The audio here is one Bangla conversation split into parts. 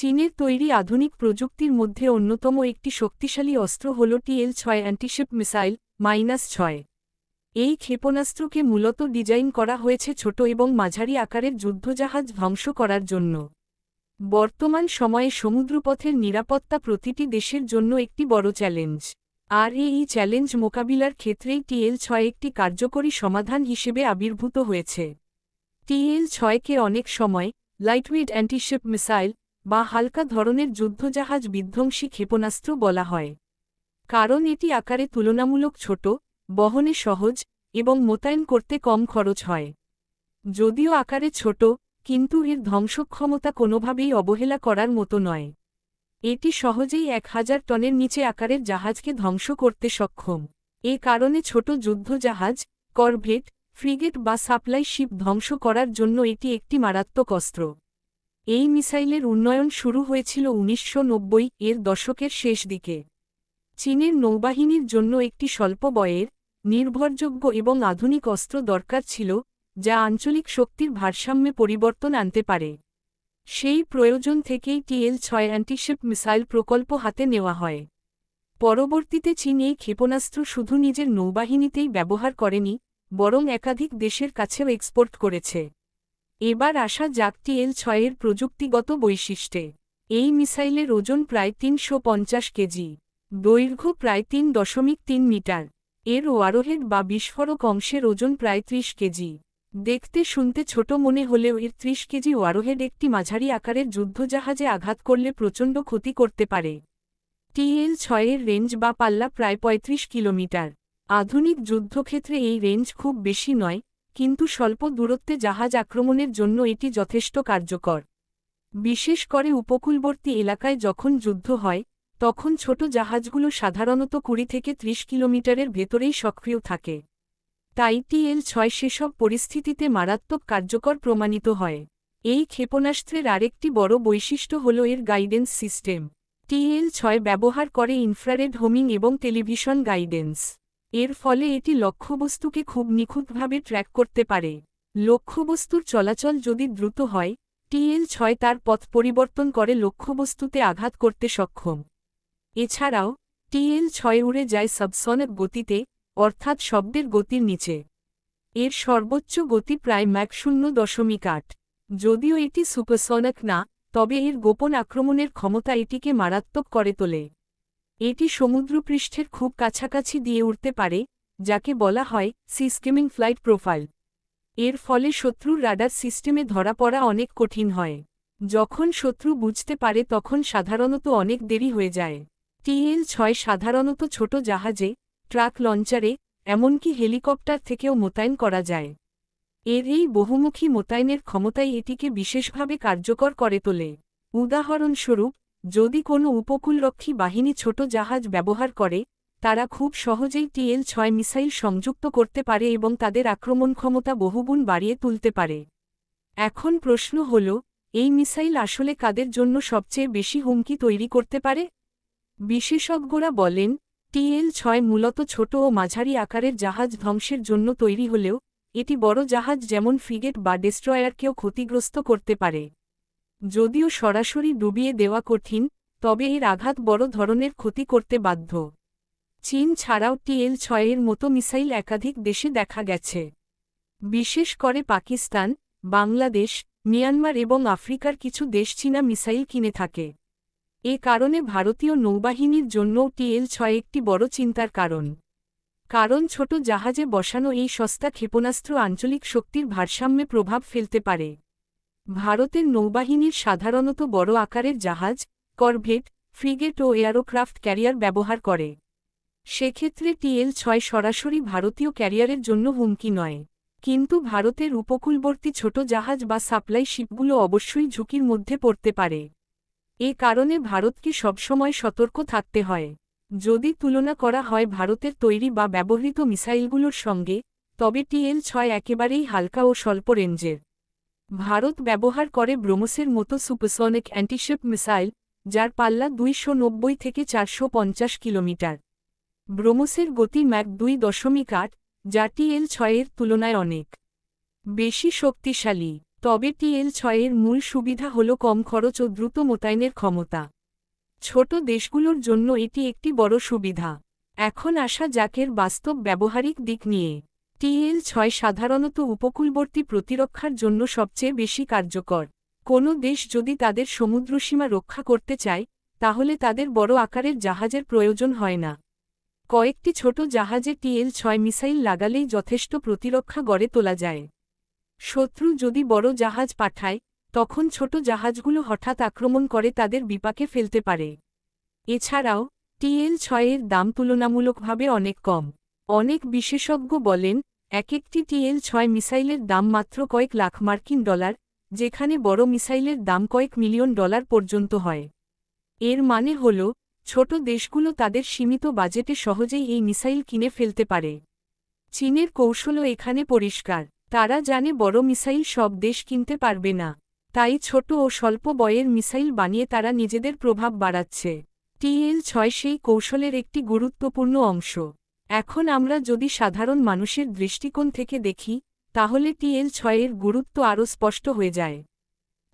চীনের তৈরি আধুনিক প্রযুক্তির মধ্যে অন্যতম একটি শক্তিশালী অস্ত্র হল টিএল ছয় অ্যান্টিশিপ মিসাইল, মাইনাস ছয়। এই ক্ষেপণাস্ত্রকে মূলত ডিজাইন করা হয়েছে ছোট এবং মাঝারি আকারের যুদ্ধজাহাজ ধ্বংস করার জন্য। বর্তমান সময়ে সমুদ্রপথের নিরাপত্তা প্রতিটি দেশের জন্য একটি বড় চ্যালেঞ্জ। আর এই চ্যালেঞ্জ মোকাবিলার ক্ষেত্রেই টিএল ছয় একটি কার্যকরী সমাধান হিসেবে আবির্ভূত হয়েছে। টিএল ছয়কে অনেক সময় লাইটওয়েট অ্যান্টিশিপ মিসাইল বা হালকা ধরনের যুদ্ধজাহাজ বিধ্বংসী ক্ষেপণাস্ত্র বলা হয়। কারণ এটি আকারে তুলনামূলক ছোট, বহনে সহজ এবং মোতায়েন করতে কম খরচ হয়। যদিও আকারে ছোট, কিন্তু এর ধ্বংসক্ষমতা কোনোভাবেই অবহেলা করার মতো নয়। এটি সহজেই এক হাজার টনের নিচে আকারের জাহাজকে ধ্বংস করতে সক্ষম। এ কারণে ছোট যুদ্ধজাহাজ, করভেট, ফ্রিগেট বা সাপ্লাই শিপ ধ্বংস করার জন্য এটি একটি মারাত্মক অস্ত্র। এই মিসাইলের উন্নয়ন শুরু হয়েছিল উনিশশো নব্বই এর দশকের শেষ দিকে। চীনের নৌবাহিনীর জন্য একটি স্বল্প বয়ের, নির্ভরযোগ্য এবং আধুনিক অস্ত্র দরকার ছিল, যা আঞ্চলিক শক্তির ভারসাম্যে পরিবর্তন আনতে পারে। সেই প্রয়োজন থেকেই টিএল ছয় অ্যান্টিশিপ মিসাইল প্রকল্প হাতে নেওয়া হয়। পরবর্তীতে চীন এই ক্ষেপণাস্ত্র শুধু নিজের নৌবাহিনীতেই ব্যবহার করেনি, বরং একাধিক দেশের কাছেও এক্সপোর্ট করেছে। এবার আসা যাক টিএল ছয়ের প্রযুক্তিগত বৈশিষ্ট্যে। এই মিসাইলের ওজন প্রায় তিনশো পঞ্চাশ কেজি, দৈর্ঘ্য প্রায় তিন দশমিক তিন মিটার। এর ওয়ারোহেড বা বিস্ফোরক অংশের ওজন প্রায় ত্রিশ কেজি। দেখতে শুনতে ছোট মনে হলেও এর ত্রিশ কেজি ওয়ারোহেড একটি মাঝারি আকারের যুদ্ধজাহাজে আঘাত করলে প্রচণ্ড ক্ষতি করতে পারে। টিএল ছয়ের রেঞ্জ বা পাল্লা প্রায় ৩৫ কিলোমিটার। আধুনিক যুদ্ধক্ষেত্রে এই রেঞ্জ খুব বেশি নয় কিন্তু স্বল্প দূরত্বে জাহাজ আক্রমণের জন্য এটি যথেষ্ট কার্যকর। বিশেষ করে উপকূলবর্তী এলাকায় যখন যুদ্ধ হয়, তখন ছোট জাহাজগুলো সাধারণত কুড়ি থেকে ৩০ কিলোমিটারের ভেতরেই সক্রিয় থাকে। তাই টিএল ছয় সেসব পরিস্থিতিতে মারাত্মক কার্যকর প্রমাণিত হয়। এই ক্ষেপণাস্ত্রের আরেকটি বড় বৈশিষ্ট্য হল এর গাইডেন্স সিস্টেম। টিএল ছয় ব্যবহার করে ইনফ্রারেড হোমিং এবং টেলিভিশন গাইডেন্স। এর ফলে এটি লক্ষ্যবস্তুকে খুব নিখুঁতভাবে ট্র্যাক করতে পারে। লক্ষ্যবস্তুর চলাচল যদি দ্রুত হয়, টিএল ছয় তার পথ পরিবর্তন করে লক্ষ্যবস্তুতে আঘাত করতে সক্ষম। এছাড়াও, টিএল ছয় উড়ে যায় সাবসনের গতিতে, অর্থাৎ শব্দের গতির নিচে। এর সর্বোচ্চ গতি প্রায় ম্যাক শূন্য দশমিক আট। যদিও এটি সুপারসনিক না, তবে এর গোপন আক্রমণের ক্ষমতা এটিকে মারাত্মক করে তোলে। এটি সমুদ্রপৃষ্ঠের খুব কাছাকাছি দিয়ে উঠতে পারে, যাকে বলা হয় সি স্কিমিং ফ্লাইট প্রোফাইল। এর ফলে শত্রুর রাডার সিস্টেমে ধরা পড়া অনেক কঠিন হয়। যখন শত্রু বুঝতে পারে তখন সাধারণত অনেক দেরি হয়ে যায়। টিএল ছয় সাধারণত ছোট জাহাজে, ট্রাক লঞ্চারে, এমনকি হেলিকপ্টার থেকেও মোতায়েন করা যায়। এর এই বহুমুখী মোতায়েনের ক্ষমতাই এটিকে বিশেষভাবে কার্যকর করে তোলে। উদাহরণস্বরূপ যদি কোনো উপকূলরক্ষী বাহিনী ছোট জাহাজ ব্যবহার করে, তারা খুব সহজেই টিএল ছয় মিসাইল সংযুক্ত করতে পারে এবং তাদের আক্রমণ ক্ষমতা বহুগুণ বাড়িয়ে তুলতে পারে। এখন প্রশ্ন হল, এই মিসাইল আসলে কাদের জন্য সবচেয়ে বেশি হুমকি তৈরি করতে পারে? বিশেষজ্ঞরা বলেন টিএল ছয় মূলত ছোট ও মাঝারি আকারের জাহাজ ধ্বংসের জন্য তৈরি হলেও, এটি বড় জাহাজ যেমন ফ্রিগেট বা ডেস্ট্রয়ারকেও ক্ষতিগ্রস্ত করতে পারে। যদিও সরাসরি ডুবিয়ে দেওয়া কঠিন, তবে এর আঘাত বড় ধরনের ক্ষতি করতে বাধ্য। চীন ছাড়াও টিএল ছয়ের মতো মিসাইল একাধিক দেশে দেখা গেছে। বিশেষ করে পাকিস্তান, বাংলাদেশ, মিয়ানমার এবং আফ্রিকার কিছু দেশ চীনা মিসাইল কিনে থাকে। এ কারণে ভারতীয় নৌবাহিনীর জন্যও টিএল ছয় একটি বড় চিন্তার কারণ। কারণ ছোট জাহাজে বসানো এই সস্তা ক্ষেপণাস্ত্র আঞ্চলিক শক্তির ভারসাম্যে প্রভাব ফেলতে পারে। ভারতের নৌবাহিনীর সাধারণত বড় আকারের জাহাজ, করভেট, ফ্রিগেট ও এয়ারোক্রাফট ক্যারিয়ার ব্যবহার করে। সেক্ষেত্রে টিএল ছয় সরাসরি ভারতীয় ক্যারিয়ারের জন্য হুমকি নয়। কিন্তু ভারতের উপকূলবর্তী ছোট জাহাজ বা সাপ্লাই শিপগুলো অবশ্যই ঝুঁকির মধ্যে পড়তে পারে। এ কারণে ভারতকে সবসময় সতর্ক থাকতে হয়। যদি তুলনা করা হয় ভারতের তৈরি বা ব্যবহৃত মিসাইলগুলোর সঙ্গে, তবে টিএল ছয় একেবারেই হালকা ও স্বল্প রেঞ্জের। ভারত ব্যবহার করে ব্রোমসের মতো সুপারসনিক অ্যান্টিশিপ মিসাইল, যার পাল্লা দুইশো নব্বই থেকে চারশো পঞ্চাশ কিলোমিটার। ব্রোমসের গতি ম্যাক দুই দশমিক আট, যা টিএল ছয়ের তুলনায় অনেক বেশি শক্তিশালী। তবে টিএল ছয়ের মূল সুবিধা হল কম খরচ ও দ্রুত মোতায়েনের ক্ষমতা। ছোট দেশগুলোর জন্য এটি একটি বড় সুবিধা। এখন আসা যাকের বাস্তব ব্যবহারিক দিক নিয়ে টিএল ছয় সাধারণত উপকূলবর্তী প্রতিরক্ষার জন্য সবচেয়ে বেশি কার্যকর। কোনো দেশ যদি তাদের সমুদ্রসীমা রক্ষা করতে চায়, তাহলে তাদের বড় আকারের জাহাজের প্রয়োজন হয় না। কয়েকটি ছোট জাহাজে টিএল ছয় মিসাইল লাগালেই যথেষ্ট প্রতিরক্ষা গড়ে তোলা যায়। শত্রু যদি বড় জাহাজ পাঠায়, তখন ছোট জাহাজগুলো হঠাৎ আক্রমণ করে তাদের বিপাকে ফেলতে পারে। এছাড়াও টিএল ছয়ের দাম তুলনামূলকভাবে অনেক কম। অনেক বিশেষজ্ঞ বলেন এক একটি টিএল ছয় মিসাইলের দাম মাত্র কয়েক লাখ মার্কিন ডলার, যেখানে বড় মিসাইলের দাম কয়েক মিলিয়ন ডলার পর্যন্ত হয়। এর মানে হল, ছোট দেশগুলো তাদের সীমিত বাজেটে সহজেই এই মিসাইল কিনে ফেলতে পারে। চীনের কৌশলও এখানে পরিষ্কার। তারা জানে বড় মিসাইল সব দেশ কিনতে পারবে না। তাই ছোট ও স্বল্প বয়ের মিসাইল বানিয়ে তারা নিজেদের প্রভাব বাড়াচ্ছে। টিএল ছয় সেই কৌশলের একটি গুরুত্বপূর্ণ অংশ। এখন আমরা যদি সাধারণ মানুষের দৃষ্টিকোণ থেকে দেখি, তাহলে টিএল ছয়ের গুরুত্ব আরও স্পষ্ট হয়ে যায়।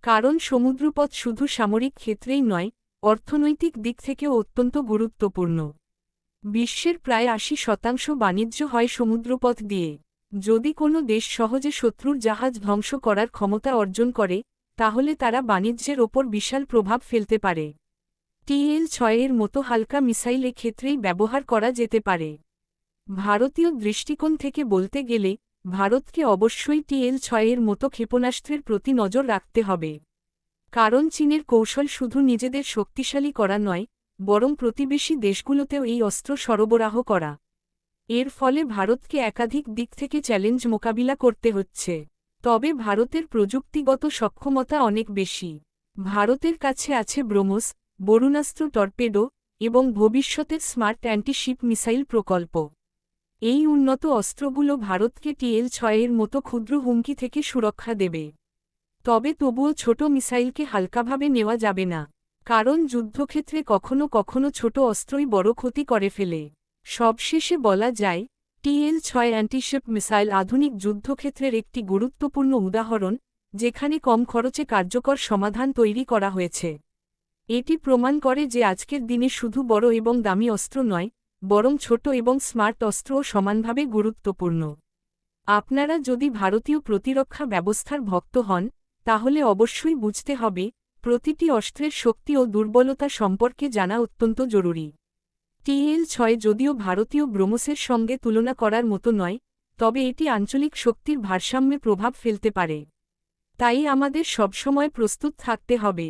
কারণ সমুদ্রপথ শুধু সামরিক ক্ষেত্রেই নয়, অর্থনৈতিক দিক থেকেও অত্যন্ত গুরুত্বপূর্ণ। বিশ্বের প্রায় আশি শতাংশ বাণিজ্য হয় সমুদ্রপথ দিয়ে। যদি কোনো দেশ সহজে শত্রুর জাহাজ ধ্বংস করার ক্ষমতা অর্জন করে, তাহলে তারা বাণিজ্যের ওপর বিশাল প্রভাব ফেলতে পারে। টিএল ছয়ের মতো হালকা মিসাইল ক্ষেত্রেই ব্যবহার করা যেতে পারে। ভারতীয় দৃষ্টিকোণ থেকে বলতে গেলে, ভারতকে অবশ্যই টিএল ছয়ের মতো ক্ষেপণাস্ত্রের প্রতি নজর রাখতে হবে। কারণ চীনের কৌশল শুধু নিজেদের শক্তিশালী করা নয়, বরং প্রতিবেশী দেশগুলোতেও এই অস্ত্র সরবরাহ করা। এর ফলে ভারতকে একাধিক দিক থেকে চ্যালেঞ্জ মোকাবিলা করতে হচ্ছে। তবে ভারতের প্রযুক্তিগত সক্ষমতা অনেক বেশি। ভারতের কাছে আছে ব্রোমোস, বরুণাস্ত্র টর্পেডো এবং ভবিষ্যতের স্মার্ট অ্যান্টিশিপ মিসাইল প্রকল্প। এই উন্নত অস্ত্রগুলো ভারতকে টিএল ছয়ের মতো ক্ষুদ্র হুমকি থেকে সুরক্ষা দেবে। তবে তবুও ছোট মিসাইলকে হালকাভাবে নেওয়া যাবে না, কারণ যুদ্ধক্ষেত্রে কখনো কখনো ছোট অস্ত্রই বড় ক্ষতি করে ফেলে। সবশেষে বলা যায়, টিএল ছয় অ্যান্টিশিপ মিসাইল আধুনিক যুদ্ধক্ষেত্রের একটি গুরুত্বপূর্ণ উদাহরণ, যেখানে কম খরচে কার্যকর সমাধান তৈরি করা হয়েছে। এটি প্রমাণ করে যে আজকের দিনে শুধু বড় এবং দামি অস্ত্র নয় বরং ছোট এবং স্মার্ট অস্ত্রও সমানভাবে গুরুত্বপূর্ণ। আপনারা যদি ভারতীয় প্রতিরক্ষা ব্যবস্থার ভক্ত হন, তাহলে অবশ্যই বুঝতে হবে, প্রতিটি অস্ত্রের শক্তি ও দুর্বলতা সম্পর্কে জানা অত্যন্ত জরুরি। টিএল ছয় যদিও ভারতীয় ব্রোমোসের সঙ্গে তুলনা করার মতো নয়, তবে এটি আঞ্চলিক শক্তির ভারসাম্যে প্রভাব ফেলতে পারে। তাই আমাদের সবসময় প্রস্তুত থাকতে হবে।